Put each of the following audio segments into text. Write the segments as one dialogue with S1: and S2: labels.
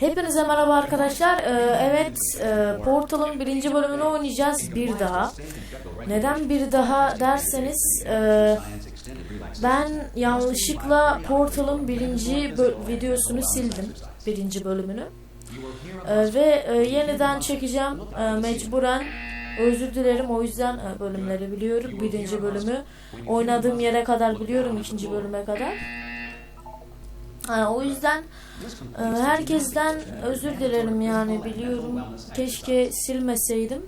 S1: Hepinize merhaba arkadaşlar. Ee, evet, e, Portal'ın birinci bölümünü oynayacağız bir daha. Neden bir daha derseniz, e, ben yanlışlıkla Portal'ın birinci videosunu sildim, birinci bölümünü. E, ve e, yeniden çekeceğim e, mecburen. Özür dilerim o yüzden e, bölümleri biliyorum. Birinci bölümü oynadığım yere kadar biliyorum ikinci bölüme kadar. Ha, o yüzden e, herkesten özür dilerim yani biliyorum. Keşke silmeseydim.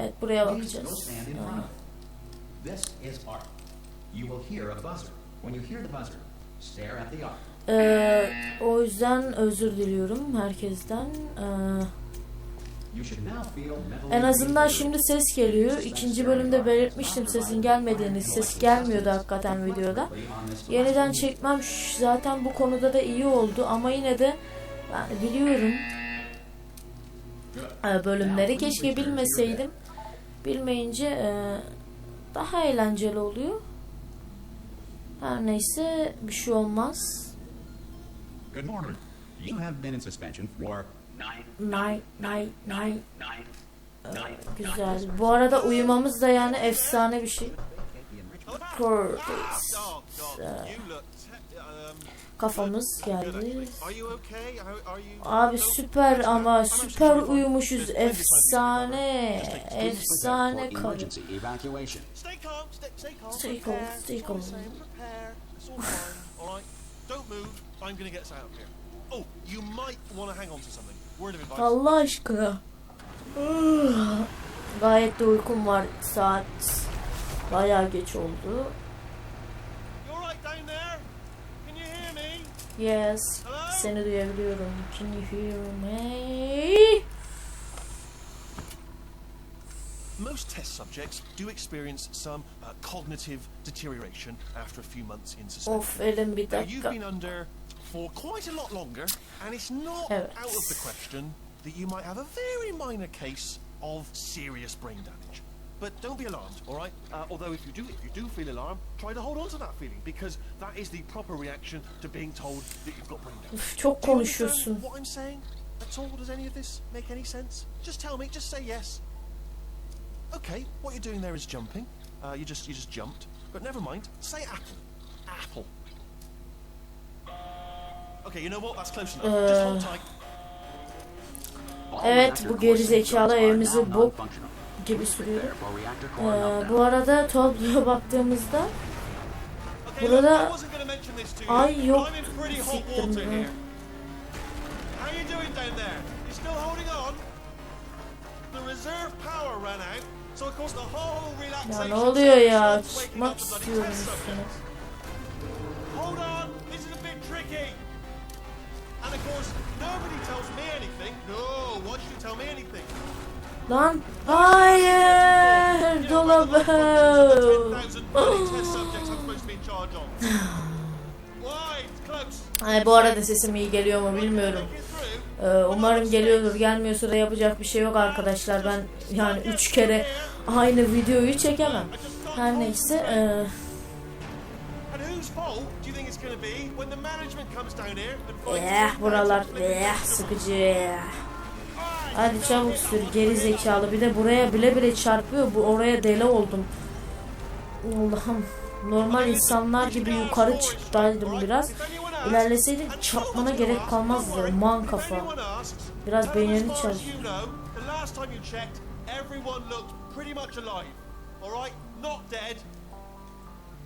S1: Evet buraya bakacağız. Ee, o yüzden özür diliyorum herkesten. Ee, en azından şimdi ses geliyor. İkinci bölümde belirtmiştim sesin gelmediğini. Ses gelmiyordu hakikaten videoda. Yeniden çekmem zaten bu konuda da iyi oldu ama yine de yani biliyorum e, bölümleri keşke bilmeseydim. Bilmeyince e, daha eğlenceli oluyor. Her neyse bir şey olmaz.
S2: Good morning. You have been in suspension for
S1: nay nay
S2: nine, nine.
S1: güzel. Bu arada uyumamız da yani efsane bir şey. Kafamız geldi. Abi süper ama süper uyumuşuz. Efsane. Efsane
S2: evacuation.
S3: Stay calm. Stay, calm. Don't move. I'm gonna get us out of here. Oh.
S1: Allah aşkına. Gayet de uykum var. Saat bayağı geç oldu. Yes. Seni duyabiliyorum. Can you hear me?
S3: Most test subjects do experience some uh, cognitive deterioration after a few months in suspension.
S1: Of elim bir
S3: Now, you've
S1: dakika.
S3: been under for quite a lot longer, and it's not
S1: Evet.
S3: out of the question that you might have a very minor case of serious brain damage. But don't be alarmed, all right? Uh, although if you do, if you do feel alarmed, try to hold on to that feeling because that is the proper reaction to being told that you've got brain damage.
S1: Çok konuşuyorsun.
S3: What I'm saying? At all? Does any of this make any sense? Just tell me. Just say yes. Okay. What you're doing there is jumping. Uh, you just you just jumped. But never mind. Say apple. Apple. Okay. You know what? That's close enough. Just hold tight.
S1: Evet, bu geri zekalı evimizi bok gibi sürüyor. Ee, bu arada tabloya baktığımızda. Burada-. Ay, yok.
S3: I'm in pretty hot
S1: Siktir
S3: water
S1: mi?
S3: here. Why? It's close.
S1: Ay, bu arada sesim iyi geliyor mu bilmiyorum. Ee, umarım geliyordur. Gelmiyorsa da yapacak bir şey yok arkadaşlar. Ben yani üç kere aynı videoyu çekemem. Her neyse. ee, Eh, buralar eh, sıkıcı. Hadi çabuk sür geri zekalı. Bir de buraya bile bile çarpıyor. Bu oraya deli oldum. Allah'ım. Normal insanlar gibi yukarı çıktaydım biraz. İlerleseydin çarpmana gerek kalmazdı. Man kafa. Biraz beynini çalış.
S3: everyone looked pretty much alive. Not dead.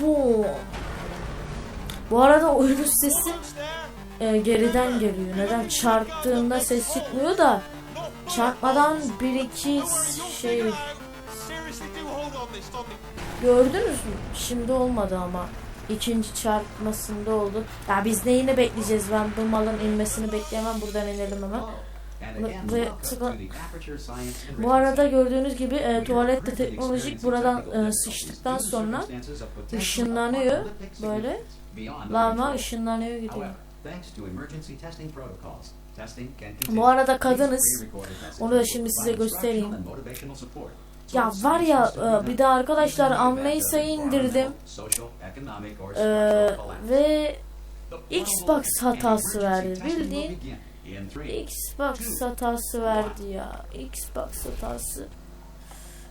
S1: Bu. Bu arada oyunun sesi e, geriden geliyor. Neden? Çarptığında ses çıkmıyor da çarpmadan bir iki şey gördünüz mü? Şimdi olmadı ama. ikinci çarpmasında oldu. Ya biz neyini bekleyeceğiz? Ben bu malın inmesini bekleyemem. Buradan inelim hemen. Ve-
S2: Science
S1: Bu arada gördüğünüz gibi e, tuvalette teknolojik buradan e, sıçtıktan sonra ışınlanıyor böyle. Lama ışınlanıyor gidiyor. Bu arada kadınız. Onu da şimdi size göstereyim. Ya var ya e, bir de arkadaşlar Amaza'yı indirdim. E,
S2: collapse.
S1: ve Xbox hatası verdi. Bildiğin Xbox hatası verdi ya. Xbox hatası.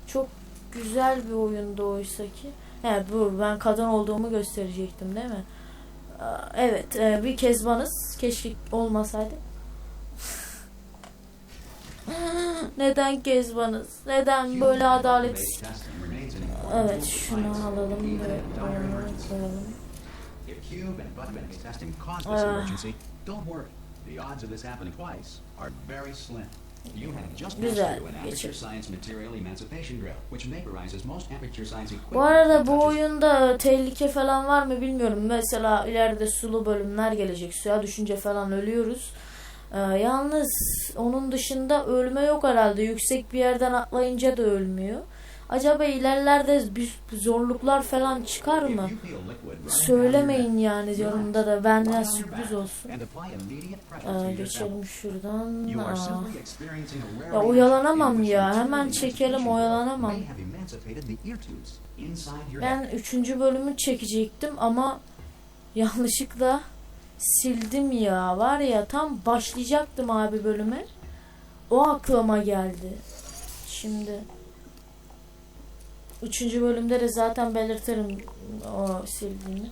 S1: Çok güzel bir oyundu oysa ki. He bu ben kadın olduğumu gösterecektim değil mi? Evet e, bir Kezbanız. Keşke olmasaydı. Neden Kezbanız? Neden böyle adalet?
S2: Human-based testing remains an important
S1: Evet şunu alalım
S2: dire
S1: koyalım,
S2: emergency. The odds of this happening twice are very slim. You have just
S1: Güzel,
S2: passed through an Aperture. Science Material Emancipation Drill, which vaporizes most Aperture Science equipment.
S1: Bu arada bu
S2: touches
S1: oyunda tehlike falan var mı bilmiyorum. Mesela ileride sulu bölümler gelecek. Suya düşünce falan ölüyoruz. Ee, yalnız onun dışında ölme yok herhalde. Yüksek bir yerden atlayınca da ölmüyor. Acaba ilerlerde bir zorluklar falan çıkar mı? Söylemeyin yani yorumda da benden sürpriz olsun. Ee, geçelim şuradan. Aa. Ya oyalanamam ya. Hemen çekelim, oyalanamam. Ben üçüncü bölümü çekecektim ama yanlışlıkla sildim ya. Var ya tam başlayacaktım abi bölüme. O aklıma geldi. Şimdi üçüncü bölümde de zaten belirtirim o sildiğimi.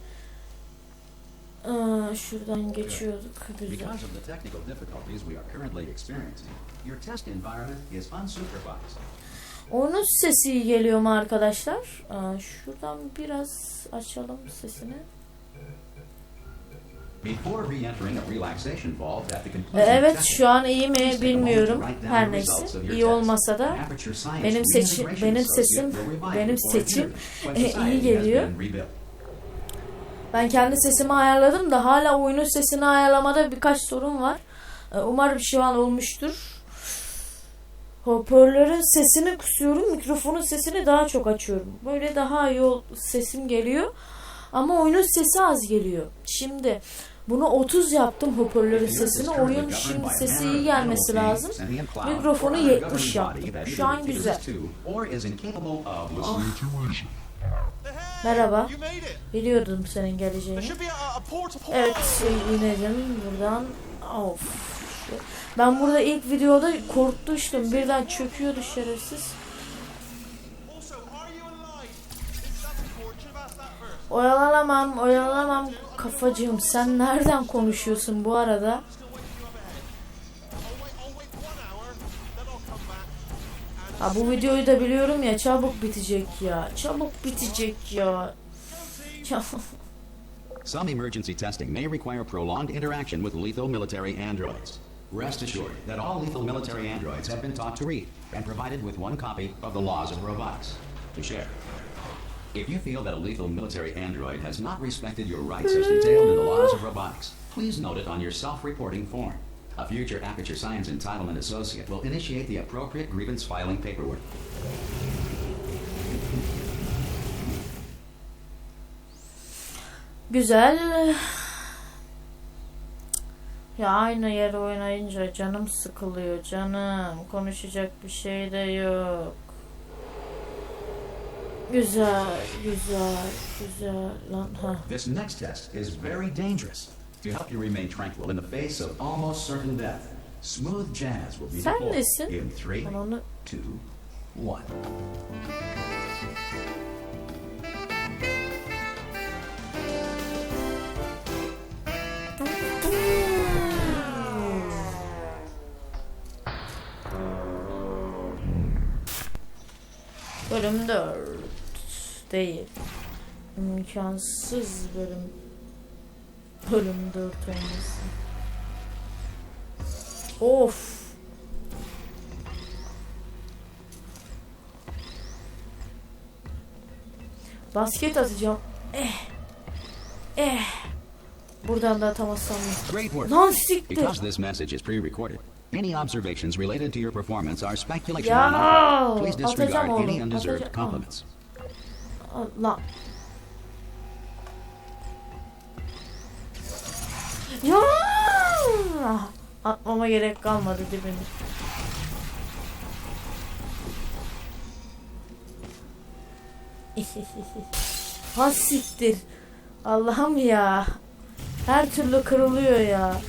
S1: Aa, şuradan geçiyorduk. Güzel.
S2: Because of the technical difficulties we are currently experiencing, your test environment is unsupervised.
S1: Onun sesi geliyor mu arkadaşlar? Aa, şuradan biraz açalım sesini. Evet
S2: testing,
S1: şu an iyi mi bilmiyorum. Her neyse. iyi olmasa da benim seçim- benim sesim- benim seçim, e, iyi geliyor. ben kendi sesimi ayarladım da hala oyunun sesini ayarlamada birkaç sorun var. Ee, Umarım şu an olmuştur. Hoparlörün sesini kısıyorum, mikrofonun sesini daha çok açıyorum. Böyle daha iyi sesim geliyor. Ama oyunun sesi az geliyor. Şimdi bunu 30 yaptım hoparlörün sesini. Oyun şimdi sesi iyi gelmesi lazım. Mikrofonu 70 yaptım. Şu an güzel. Merhaba.
S3: Made it.
S1: Biliyordum senin geleceğini. Evet ineceğim buradan. Of. Ben burada ilk videoda korkmuştum. Birden çöküyordu şerefsiz. Oyalanamam, oyalanamam kafacığım. Sen nereden konuşuyorsun bu arada? Ha, bu videoyu da biliyorum ya çabuk bitecek ya. Çabuk bitecek. Ya,
S2: Some emergency testing may require prolonged interaction with lethal military androids. Rest assured that all lethal military androids have been taught to read and provided with one copy of the laws of robotics to share. If you feel that a lethal military android has not respected your rights as detailed in the laws of robotics, please note it on your self-reporting form. A future Aperture Science Entitlement Associate will initiate the appropriate grievance filing paperwork.
S1: Güzel. Ya aynı yer oynayınca canım sıkılıyor canım. Konuşacak bir şey de yok. Güzel, güzel, güzel lan ha.
S2: This next test is very dangerous. To help you remain tranquil in the face of almost certain death, smooth jazz will be
S1: Sen
S2: deployed
S1: nesin?
S2: in three,
S1: onu
S2: two, one.
S1: Bölüm 4 değil. İmkansız bölüm. Bölüm 4 olması. Of. Basket atacağım. Eh. Eh. Buradan da atamazsam. Lan siktir.
S2: Because this message is pre-recorded, any observations related to your performance are speculation
S1: Ya.
S2: Please disregard any undeserved compliments.
S1: Allah. Ya! Atmama gerek kalmadı dibine. ha siktir. Allah'ım ya. Her türlü kırılıyor ya.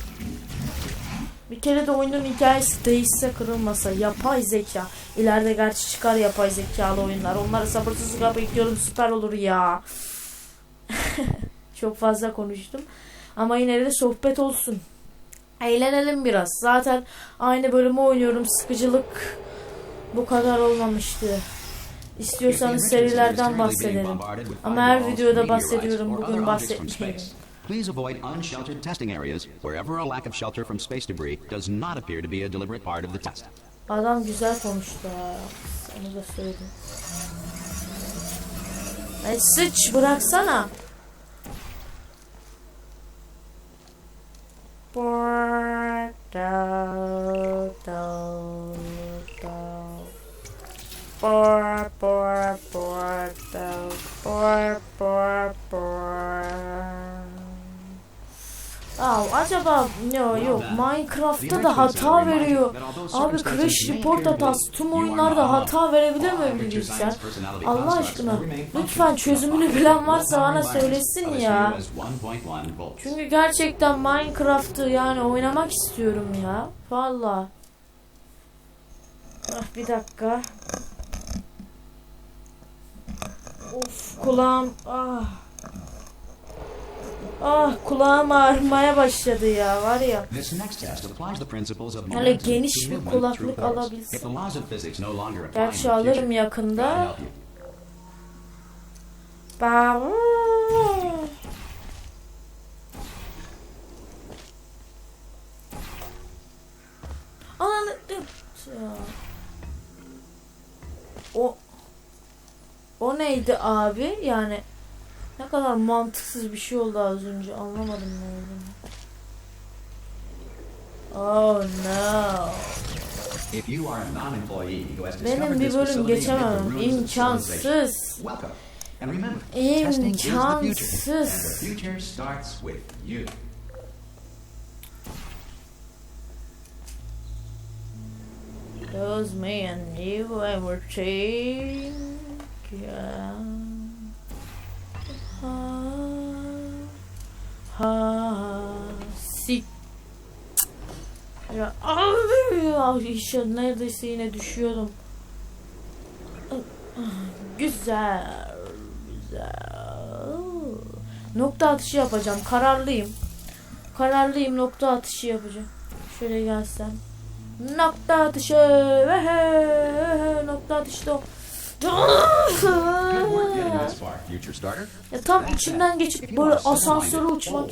S1: Bir kere de oyunun hikayesi değişse kırılmasa yapay zeka. İleride gerçi çıkar yapay zekalı oyunlar. Onları sabırsızlıkla bekliyorum süper olur ya. Çok fazla konuştum. Ama yine de sohbet olsun. Eğlenelim biraz. Zaten aynı bölümü oynuyorum. Sıkıcılık bu kadar olmamıştı. İstiyorsanız serilerden bahsedelim. Ama her videoda bahsediyorum. Bugün bahsetmeyeyim.
S2: Please avoid unsheltered testing areas wherever a lack of shelter from space debris does not appear to be a deliberate part of the test.
S1: Adam güzel konuştu. Onu da söyledim. Ay sıç bıraksana. Dal. Por, por, portal, por, por, por. Aa, acaba ne o? yok Minecraft'ta da hata veriyor. Abi Crash Report hatası tüm oyunlarda hata verebilir mi bilgisayar? Allah aşkına lütfen çözümünü bilen varsa bana söylesin ya. Çünkü gerçekten Minecraft'ı yani oynamak istiyorum ya. Valla. Ah bir dakika. Of kulağım ah. Ah kulağım ağrımaya başladı ya var ya.
S2: Momentum
S1: geniş bir kulaklık alabilsin. Gerçi alırım yakında. Ben... Ananı... O... O neydi abi? Yani ne kadar mantıksız bir şey oldu az önce. Anlamadım ne olduğunu. Oh no.
S2: If you are a non-employee who has
S1: Benim bir bölüm geçemem. İmkansız. İmkansız. Those me and you and we're taking ha ya. İşte neredeyse yine düşüyordum güzel güzel. Nokta atışı yapacağım. Kararlıyım. Kararlıyım nokta atışı yapacağım. Şöyle gelsem. Nokta atışı. Nokta atışı da. Ya tam içinden geçip böyle asansöre uçmak
S2: old,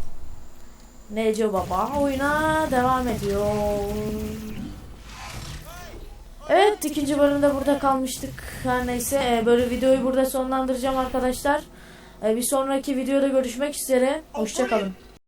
S1: Neco Baba oyuna devam ediyor. Evet ikinci bölümde burada kalmıştık. Her neyse e, böyle videoyu burada sonlandıracağım arkadaşlar. E, bir sonraki videoda görüşmek üzere. Hoşçakalın.